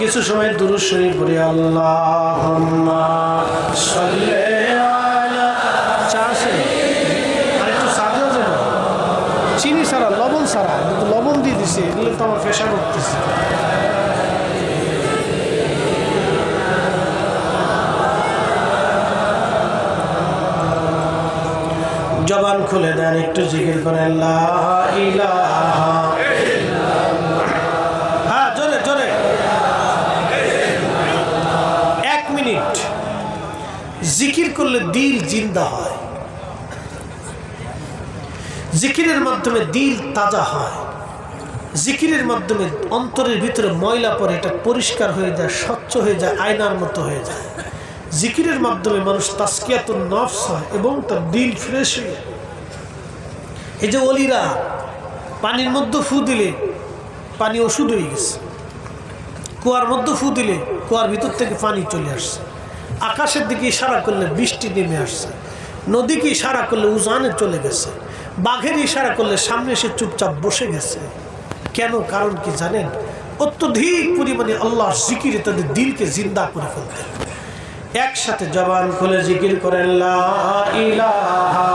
কিছু সময় দুরুদ শরীফ পড়ি, আল্লাহুম্মা সাল্লি আলা চা আর একটু দেওয়া চিনি ছাড়া, লবণ কিন্তু লবণ দিয়ে দিছে, এগুলো তো আমার পেশা করতেছে। জবান খুলে দেন, একটু জিকির করেন, লা ইলাহা জিকির করলে দিল জিন্দা হয়। জিকিরের মাধ্যমে দিল তাজা হয়। জিকিরের মাধ্যমে অন্তরের ভিতরে ময়লা পড়ে, এটা পরিষ্কার হয়ে যায়, স্বচ্ছ হয়ে যায়, আয়নার মতো হয়ে যায়। জিকিরের মাধ্যমে মানুষ তাস্কিয়াতুন নফস হয় এবং তার দিল ফ্রেশ হয়ে। এই যে অলিরা পানির মধ্যে ফু দিলে পানি ওষুধ হয়ে গেছে। কুয়ার মধ্যে ফু দিলে কুয়ার ভিতর থেকে পানি চলে আসছে। আকাশের দিকে ইশারা করলে বৃষ্টি নেমে আসছে। নদীকে ইশারা করলে উজানে চলে গেছে। বাঘের ইশারা করলে সামনে এসে চুপচাপ বসে গেছে। কেন? কারণ কি জানেন? অত্যধিক পরিমাণে আল্লাহ জিকির তাদের দিলকে জিন্দা করে ফেলতেন একসাথে জবান খুলে জিকির করেন, লা ইলাহা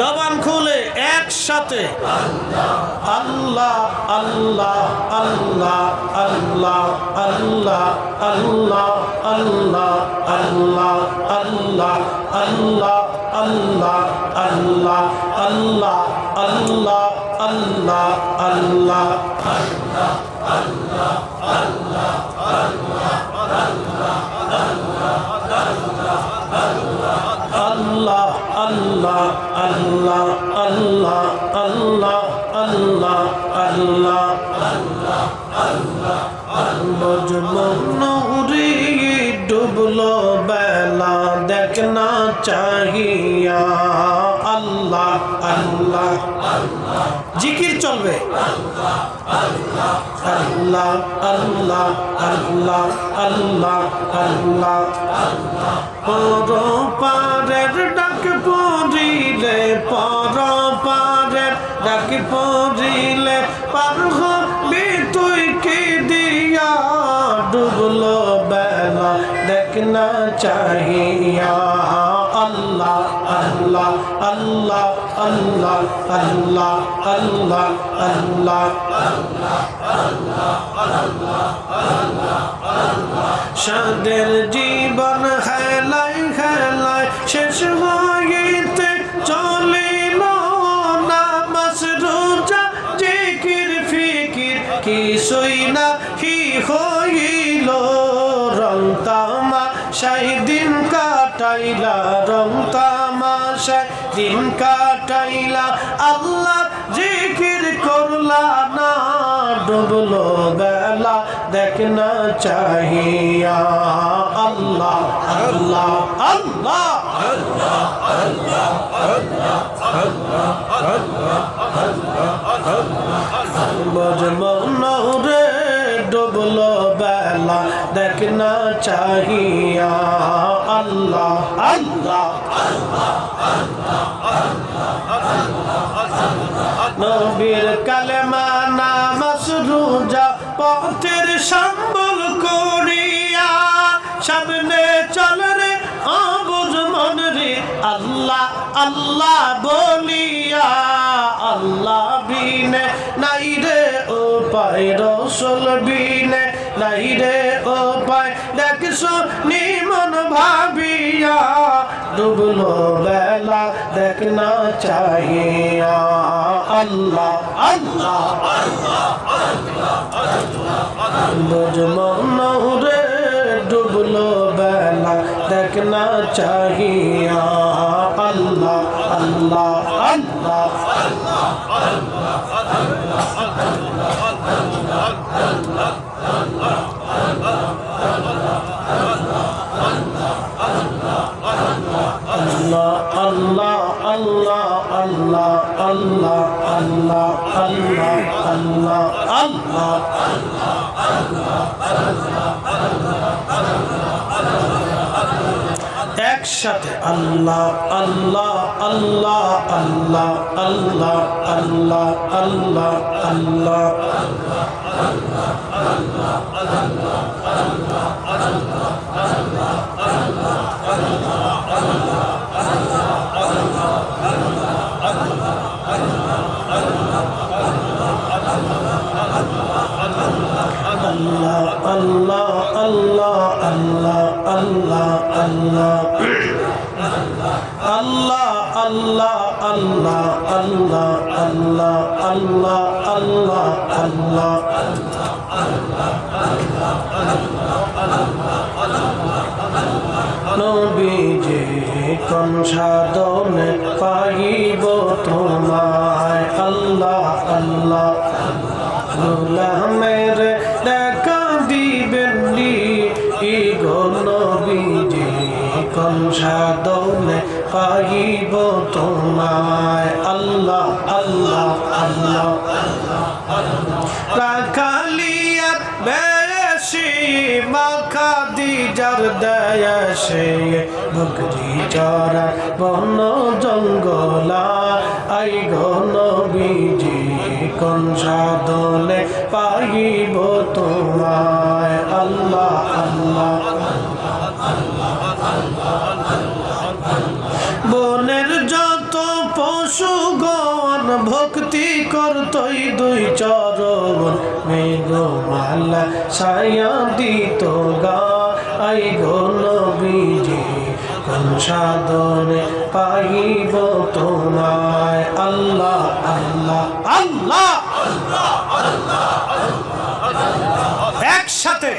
জবান খুলে একসাথে আল্লাহ আল্লাহ আল্লাহ আল্লাহ আল্লাহ আল্লাহ আল্লাহ আল্লাহ আল্লাহ আল্লাহ আল্লাহ আল্লাহ আল্লাহ আল্লাহ আল্লাহ আল্লাহ চাহিয়া আল্লাহ আল্লাহ জিকির চলবে। আল্লাহ আল্লাহ আল্লাহ আল্লাহ আল্লাহ। পর পারের ডাক পড়িলে পর পারের ডাক পড়িলে, পার হবি তুই কি দিয়া? ডুবলো বেলা দেখনা চাহিয়া। আল্লাহ আল্লাহ আল্লাহ আল্লাহ আল্লাহ আল্লাহ আল্লাহ সাদের জীবন হেলাই কাটাইলা রং তামাশাই দিন কাটাইলা আল্লাহ জিকির করলা না ডুবলো বেলা দেখনা চাহিয়া আল্লাহ আল্লাহ আল্লাহ বজমন রে দেখনা চাহিয়া আল্লাহ আল্লাহ নবীর কালেমা নামাজ রোজা পথের সম্বল করিয়া সামনে চলে মন রে আল্লাহ আল্লাহ বলিয়া আল্লাহ বিনে নাই রে ও পাই রসুল বিনে নাই রে ও পাই দেখছ নিমন ভাবিয়া ডুবলো বেলা দেখনা চাহিয়া আল্লাহ আল্লাহ বুঝমো রে ডুবলো বেলা দেখ না চাহিয়া আল্লাহ আল্লাহ আল্লাহ আল্লাহ আল্লাহ আল্লাহ আল্লাহ আল্লাহ আল্লাহ আল্লাহ আল্লাহ আল্লাহ একসাথে আল্লাহ আল্লাহ আল্লাহ আল্লাহ আল্লাহ আল্লাহ আল্লাহ আল্লাহ আল্লাহ নবীজি কোন সাধনে পাইব তোমায়? আল্লাহ আল্লাহ। গোলামের দেখা দিবেন ই গো নবীজি কোন সাধনে পাইব তোমায়? আল্লাহ আল্লাহ আল্লাহ। বেশি মাখা দি যার দয়াসে বকরি চরা বন জঙ্গলা। আই ঘন বিজি কোন সাধনে পাইব তোমায়? আল্লাহ আল্লাহ বনের যত পশুগণ ভক্তি করতই দুই চরণ। মেঘমালা ছায়া দিত গা। আই গণ বিজি কোন সাধনে পাইব তোমায়? আল্লাহ আল্লাহ আল্লাহ, একসাথে।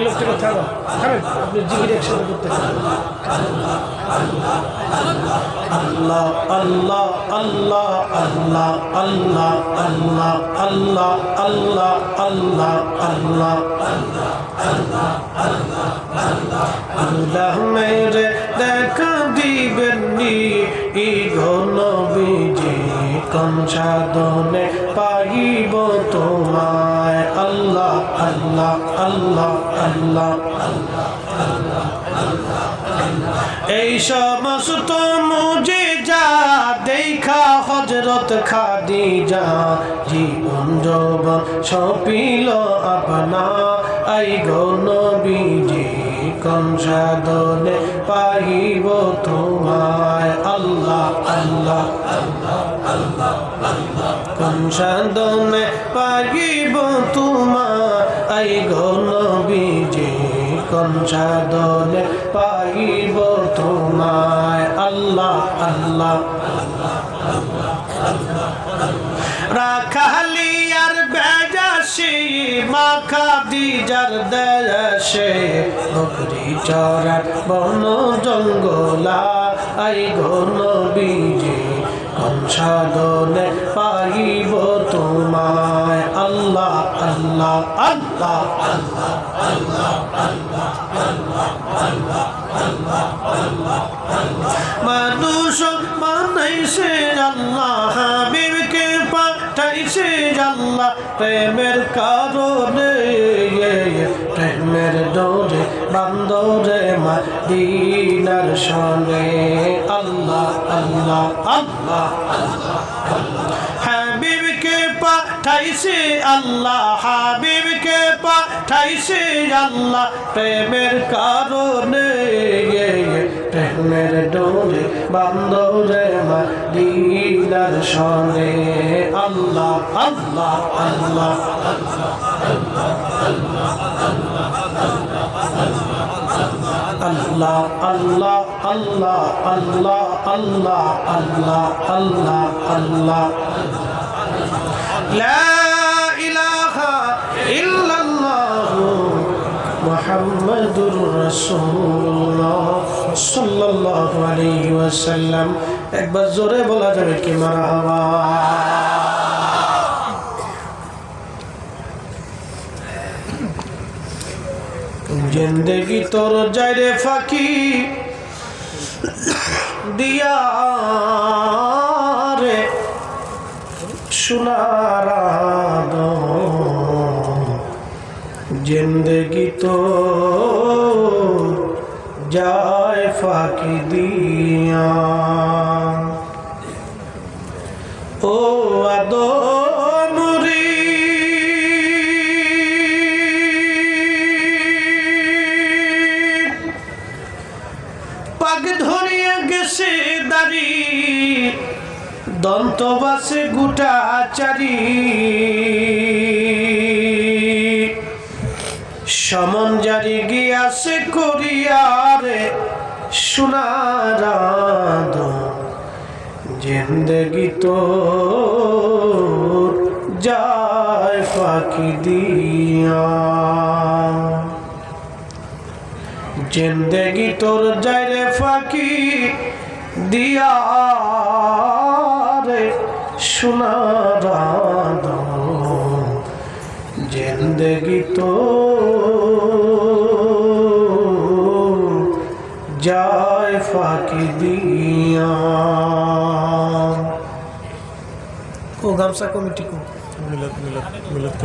এই লোকটাকে থাকো থাকেন আপনি জিগির একসাথে করতে আল্লাহ আল্লাহ আল্লাহ আল্লাহ আল্লাহ আল্লাহ আল্লাহ আল্লাহ আল্লাহ আল্লাহ আল্লাহ মেরে দেখা ই ঘন পাইব তোমায় আল্লাহ আল্লাহ আল্লাহ আল্লাহ এই সমস্ত মুজে যা দেখা হজরত খাদি যা জীবন যৌবন সপিল আপনা। আই গণ বিজি কম সাধনে পাইব তোমায়? আল্লাহ আল্লাহ। কম সাধনে তোমায় আই গণ বিজি কম সাধনে তোমায় আল্লাহ আল্লাহ রাখালিয়ার বেজাসি, মাখা দিজার দেশে বকরি চরার বন জঙ্গলা, আই ঘন বিজে সাধনে পাইব তোমায়। আল্লাহ আল্লাহ আল্লাহ মানুষ মানাইছে আল্লাহ। হাবিবকে পাঠাইছে আল্লাহ প্রেমের কারণে, প্রেমের ডোরে বান্দরে, মাদিনার সনে আল্লাহ আল্লাহ আল্লাহ। হাবিবকে পাঠাইছে আল্লাহ, হাবিবকে পাঠাইছে আল্লাহ, প্রেমের কারণে। প্রেমের ডোরে বান্দরে মাদিনার সনে আল্লাহ আল্লাহ আল্লাহ আল্লাহ আল্লাহ আল্লাহ আল্লাহ আল্লাহ আল্লাহ আল্লাহ আল্লাহ আল্লাহ لا إله إلا الله محمد رسول الله সাল্লাল্লাহু আলাইহি একবার জোরে বলা যাবে কি মারহাবা জিন্দগি তোর যাইরে ফাঁকি দিয়া রে। সুনারা জিন্দগি তো যা যায় ফাঁকি দিয়া। ও আদমরি পাগ ধরিয়া গেছে দাড়ি, দন্ত বাসে গুটা চারি। সমন জারি গিয়াছে করিয়ারে সোনার জিন্দগি তো যায় ফাঁকি দিয়া। জিন্দগি তোর যায় রে ফাঁকি দিয়া রে, সোনার জিন্দগি তো दिया। को गमसा को मिट्टी को। मिलत मिलत मिलत